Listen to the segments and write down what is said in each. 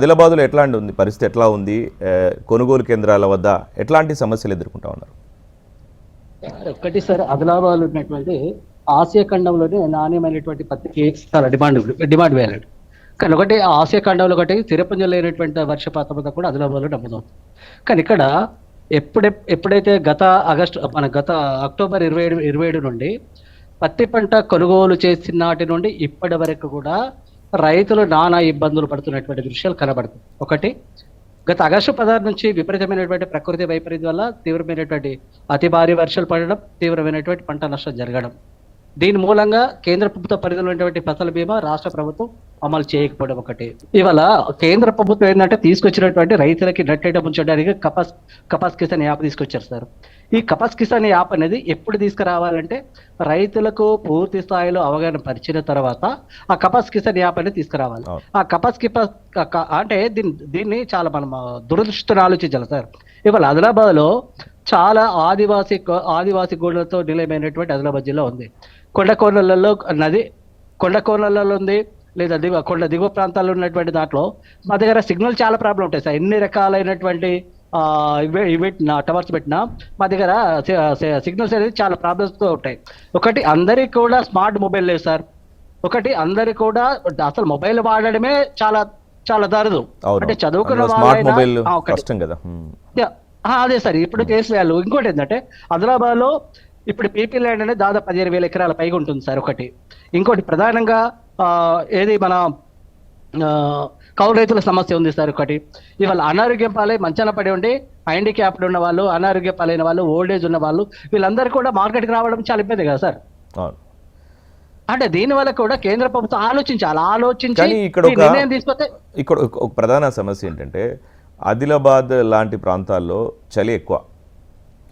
ఆదిలాబాద్లో ఎట్లాంటి ఉంది? పరిస్థితి ఎట్లా ఉంది? కొనుగోలు కేంద్రాల వద్ద ఎట్లాంటి సమస్యలు ఎదుర్కొంటా ఉన్నారు? ఒక్కటి సార్ ఆదిలాబాద్ ఉన్నటువంటి ఆసియా ఖండంలోనే నాణ్యమైనటువంటి పత్తికి చాలా డిమాండ్ డిమాండ్ వేయాలండి. కానీ ఒకటి ఆసియా ఖండంలో ఒకటి తిరుపతిలో లేనటువంటి వర్షపాతం అంతా కూడా ఆదిలాబాద్లో నమ్ముతుంది కానీ ఇక్కడ ఎప్పుడె ఎప్పుడైతే గత ఆగస్టు మన గత అక్టోబర్ ఇరవై ఏడు ఇరవై ఏడు నుండి పత్తి పంట కొనుగోలు చేసిన నాటి నుండి ఇప్పటి వరకు కూడా రైతులు నానా ఇబ్బందులు పడుతున్నటువంటి దృశ్యాలు కనబడుతుంది ఒకటి గత ఆగస్టు పదహారు నుంచి విపరీతమైనటువంటి ప్రకృతి వైపరీత్యం వల్ల తీవ్రమైనటువంటి అతి భారీ వర్షాలు పడడం తీవ్రమైనటువంటి పంట నష్టం జరగడం. దీని మూలంగా కేంద్ర ప్రభుత్వ పరిధిలో ఉన్నటువంటి ఫసల్ బీమా రాష్ట్ర ప్రభుత్వం అమలు చేయకపోవడం ఒకటి. ఇవాళ కేంద్ర ప్రభుత్వం ఏంటంటే తీసుకొచ్చినటువంటి రైతులకి నట్టేట ఉంచడానికి కపాస్ కపాస్ కిసాన్ యాప్ తీసుకొచ్చారు సార్. ఈ కపాస్ కిసాన్ యాప్ అనేది ఎప్పుడు తీసుకురావాలంటే రైతులకు పూర్తి స్థాయిలో అవగాహన పరిచిన తర్వాత ఆ కపాస్ కిసాన్ యాప్ అనేది తీసుకురావాలి. ఆ కపాస్ కిప క- క- అంటే దీన్ని దీన్ని చాలా మనం ఆ, దురదృష్టితో ఆలోచించాలి సార్. ఇవాళ ఆదిలాబాద్లో చాలా ఆదివాసీ ఆదివాసీ గూడలతో నిలయమైనటువంటి ఆదిలాబాద్ జిల్లా ఉంది. కొండ కోనలలో నది కొండ కోనలలో ఉంది లేదా దిగువ కొండ దిగువ ప్రాంతాల్లో ఉన్నటువంటి దాంట్లో మా దగ్గర సిగ్నల్ చాలా ప్రాబ్లం ఉంటాయి సార్. ఎన్ని రకాలైనటువంటి ఆ, ఇవే ఇవి నా టవర్స్ పెట్టినా మా దగ్గర సిగ్నల్స్ అనేది చాలా ప్రాబ్లమ్స్తో ఉంటాయి. ఒకటి అందరికి కూడా స్మార్ట్ మొబైల్ లేదు సార్. ఒకటి అందరి కూడా అసలు మొబైల్ వాడడమే చాలా చాలా దరదు అంటే చదువుకున్న ఆ, అదే సార్. ఇప్పుడు కేసు వాళ్ళు ఇంకోటి ఏంటంటే ఆదిలాబాద్లో ఇప్పుడు పీపీ ల్యాండ్ అనేది దాదాపు పదిహేను వేల ఎకరాల పైగా ఉంటుంది సార్ ఒకటి. ఇంకోటి ప్రధానంగా ఏది మన కౌలు రైతుల సమస్య ఉంది సార్ ఒకటి. ఇవాళ అనారోగ్యం పాలై మంచాన పడి ఉండి హ్యాండిక్యాప్డ్ ఉన్న వాళ్ళు అనారోగ్య పాలైన వాళ్ళు ఓల్డ్ ఏజ్ ఉన్న వాళ్ళు వీళ్ళందరూ కూడా మార్కెట్కి రావడం చాలా ఇబ్బంది కదా సార్. అంటే దీని వల్ల కూడా కేంద్ర ప్రభుత్వం ఆలోచించాలి. ఆలోచించి ఇక్కడ నిర్ణయం తీసుకొస్తే ఇక్కడ ఒక- ప్రధాన సమస్య ఏంటంటే ఆదిలాబాద్ లాంటి ప్రాంతాల్లో చలి ఎక్కువ.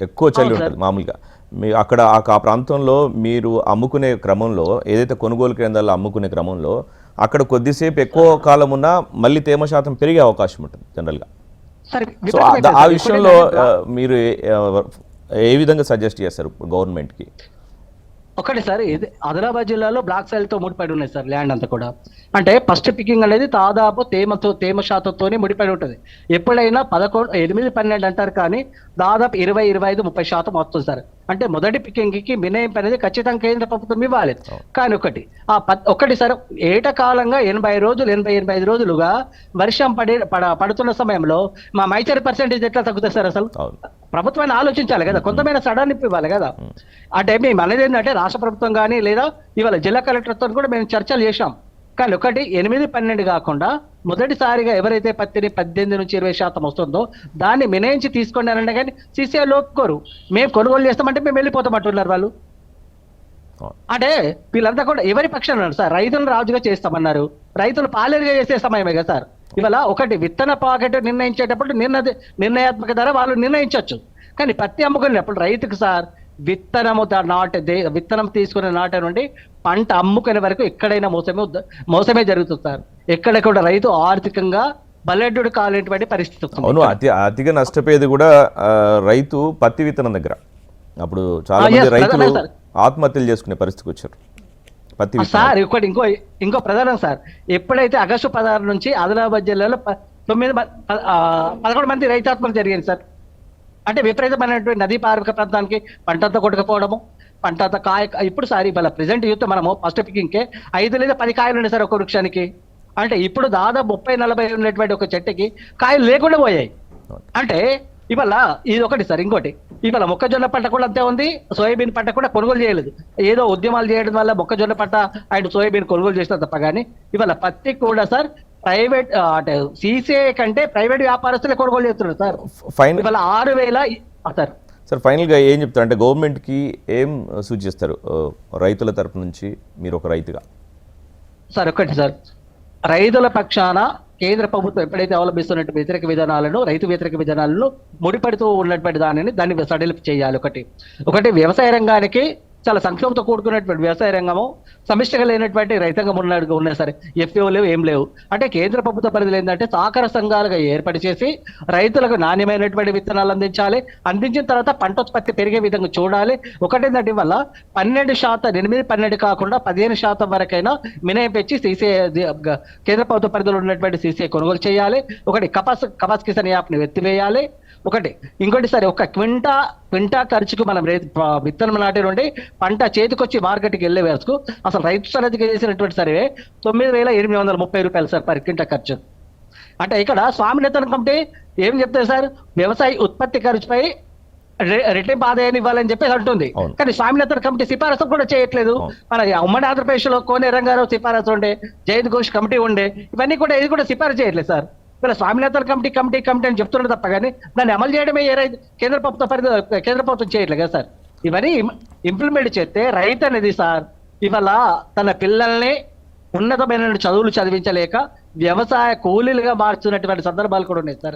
ఎక్కువ చలి. ఉంటుంది మామూలుగా. మీ అక్కడ ఆ ప్రాంతంలో మీరు అమ్ముకునే క్రమంలో ఏదైతే కొనుగోలు కేంద్రాల్లో అమ్ముకునే క్రమంలో అక్కడ కొద్దిసేపు ఎక్కువ కాలం ఉన్నా మళ్ళీ తేమ శాతం పెరిగే అవకాశం ఉంటుంది జనరల్గా. సరే సో ఆ-. విషయంలో మీరు ఏ- విధంగా సజెస్ట్ చేస్తారు గవర్నమెంట్కి? ఒకటి సార్ ఇది ఆదిలాబాద్ జిల్లాలో బ్లాక్ సైల్తో ముడిపడి ఉన్నాయి సార్ ల్యాండ్ అంతా కూడా. అంటే ఫస్ట్ పికింగ్ అనేది దాదాపు తేమతో తేమ శాతంతోనే ముడిపడి ఉంటుంది. ఎప్పుడైనా పదకొండు ఎనిమిది పన్నెండు అంటారు కానీ దాదాపు ఇరవై ఇరవై ఐదు ముప్పై శాతం వస్తుంది సార్ అంటే మొదటి పికింగ్కి మినహాయింపు అనేది ఖచ్చితంగా కేంద్ర ప్రభుత్వం ఇవ్వాలి. కానీ ఒకటి ఆ ప- ఒకటి సార్ ఏటకాలంగా ఎనభై రోజులు ఎనభై ఎనభై ఐదు రోజులుగా వర్షం పడి పడ పడుతున్న సమయంలో మా మైచర్ పర్సెంటేజ్ ఎట్లా తగ్గుతుంది సార్ అసలు? ప్రభుత్వాన్ని ఆలోచించాలి కదా. కొంతమైన సడలింపు ఇవ్వాలి కదా. అంటే మేము అనేది ఏంటంటే రాష్ట్ర ప్రభుత్వం కానీ లేదా ఇవాళ జిల్లా కలెక్టర్తో కూడా మేము చర్చలు చేశాం. ఒకటి ఎనిమిది పన్నెండు కాకుండా మొదటిసారిగా ఎవరైతే పత్తిని పద్దెనిమిది నుంచి ఇరవై శాతం వస్తుందో దాన్ని అని అంటే కానీ సీసీఐలు ఒప్పుకోరు. మేము కొనుగోలు చేస్తామంటే మేము వెళ్ళిపోతాం అంటున్నారు వాళ్ళు. అంటే వీళ్ళంతా కూడా ఎవరి పక్షాన ఉన్నారు? సార్ రైతులను రాజుగా చేస్తామన్నారు. రైతులు పాలేరుగా చేసే సమయమే కదా సార్. ఇవాళ ఒకటి విత్తన పాకెట్ నిర్ణయించేటప్పుడు నిర్ణయ నిర్ణయాత్మక ధర వాళ్ళు నిర్ణయించవచ్చు కానీ పత్తి అమ్ముకునేటప్పుడు రైతుకు సార్ విత్తనము నాటే విత్తనం తీసుకునే నాటే నుండి పంట అమ్ముకునే వరకు ఎక్కడైనా మోసమే మోసమే జరుగుతుంది సార్. ఎక్కడ కూడా రైతు ఆర్థికంగా బలెడ్డు కాలేటువంటి పరిస్థితి. అవును అతి అతిగా నష్టపోయేది కూడా రైతు పత్తి విత్తనం దగ్గర. అప్పుడు చాలా మంది రైతులు. ఆత్మహత్యలు చేసుకునే పరిస్థితికి వచ్చారు. పత్తి సార్ ఇంకోటి ఇంకో ఇంకో ప్రధానం సార్. ఎప్పుడైతే ఆగస్టు పదహారు నుంచి ఆదిలాబాద్ జిల్లాలో తొమ్మిది పదకొండు మంది రైతాత్మలు జరిగింది సార్. అంటే విపరీతమైనటువంటి నదీ పార్విక ప్రాంతానికి పంటంతా కొట్టుకపోవడము పంటంతా కాయ ఇప్పుడు సారీ ఇవాళ ప్రెసెంట్ యూత్ మనము ఫస్ట్ పికింగ్కే ఐదు లేదా పది కాయలు ఉన్నాయి సార్ ఒక వృక్షానికి. అంటే ఇప్పుడు దాదాపు ముప్పై నలభై ఉన్నటువంటి ఒక చెట్టుకి కాయలు లేకుండా పోయాయి. అంటే ఇవాళ ఇది ఒకటి సార్ ఇంకోటి. ఇవాళ మొక్కజొన్న పంట కూడా అంతే ఉంది సోయాబీన్ పంట కూడా కొనుగోలు చేయలేదు. ఏదో ఉద్యమాలు చేయడం వల్ల మొక్కజొన్న పంట అండ్ సోయాబీన్ కొనుగోలు చేసిన తప్ప కానీ ఇవాళ పత్తి కూడా సార్ ప్రైవేట్ అంటే సీసీఐ కంటే ప్రైవేట్ వ్యాపారస్తులే కొనుగోలు చేస్తున్నారు సార్. ఫైనల్ ఇవాళ ఆరు వేల సార్. సార్ ఫైనల్గా ఏం చెప్తారు? అంటే గవర్నమెంట్కి ఏం సూచిస్తారు రైతుల తరపు నుంచి మీరు ఒక రైతుగా? సార్ ఒకటి సార్. రైతుల పక్షాన కేంద్ర ప్రభుత్వం ఎప్పుడైతే అవలంబిస్తున్నట్టు వ్యతిరేక విధానాలను రైతు వ్యతిరేక విధానాలను ముడిపడుతూ ఉన్నటువంటి దానిని దాన్ని సడలింపు చేయాలి ఒకటి. ఒకటి వ్యవసాయ రంగానికి చాలా సంక్షోభంతో కూడుకున్నటువంటి వ్యవసాయ రంగము సమిష్టిగా లేనటువంటి రైతాంగం ఉన్నాడు ఉన్నాయి సరే. ఎఫ్ఓ లేవు ఏం లేవు. అంటే కేంద్ర ప్రభుత్వ పరిధిలో ఏంటంటే సహకార సంఘాలుగా ఏర్పాటు చేసి రైతులకు నాణ్యమైనటువంటి విత్తనాలు అందించాలి. అందించిన తర్వాత పంట ఉత్పత్తి పెరిగే విధంగా చూడాలి. ఒకటేందంటే వల్ల పన్నెండు శాతం ఎనిమిది పన్నెండు కాకుండా పదిహేను శాతం వరకైనా మినహాయించి సీసీ కేంద్ర ప్రభుత్వ పరిధిలో ఉన్నటువంటి సీసీ కొనుగోలు చేయాలి. ఒకటి కపాస్ కపాస్ కిసాన్ యాప్ని ఎత్తివేయాలి. ఒకటి ఇంకోటి సరే ఒక క్వింటా క్వింటా ఖర్చుకు మనం విత్తనం నాటి నుండి పంట చేతికొచ్చి మార్కెట్కి వెళ్ళే వరకు అసలు రైతు సరదిగా చేసినటువంటి సర్వే తొమ్మిది వేల ఎనిమిది వందల ముప్పై రూపాయలు సార్ పర్ క్వింటా ఖర్చు. అంటే ఇక్కడ స్వామినేతన కమిటీ ఏం చెప్తారు సార్? వ్యవసాయ ఉత్పత్తి ఖర్చుపై రెట్టింపు ఆదాయాన్ని ఇవ్వాలని చెప్పేసి అంటుంది. కానీ స్వామినేతన కమిటీ సిఫారసు కూడా చేయట్లేదు. మన ఉమ్మడి ఆంధ్రప్రదేశ్లో కోనే రంగారావు సిఫారసు ఉండే జయంత్ ఘోష్ కమిటీ ఉండే ఇవన్నీ కూడా ఇది కూడా సిఫారసు చేయట్లేదు సార్. ఇలా స్వామినాథన్ కమిటీ కమిటీ కమిటీ అని చెప్తున్నారు తప్ప కానీ దాన్ని అమలు చేయడమే ఏ రైతు కేంద్ర ప్రభుత్వ పరిధి కేంద్ర ప్రభుత్వం చేయట్లేదు కదా సార్. ఇవన్నీ ఇంప్లిమెంట్ చేస్తే రైతు అనేది సార్ ఇవాళ తన పిల్లల్ని ఉన్నతమైన చదువులు చదివించలేక వ్యవసాయ కూలీలుగా మార్చున్నటువంటి సందర్భాలు కూడా ఉన్నాయి సార్.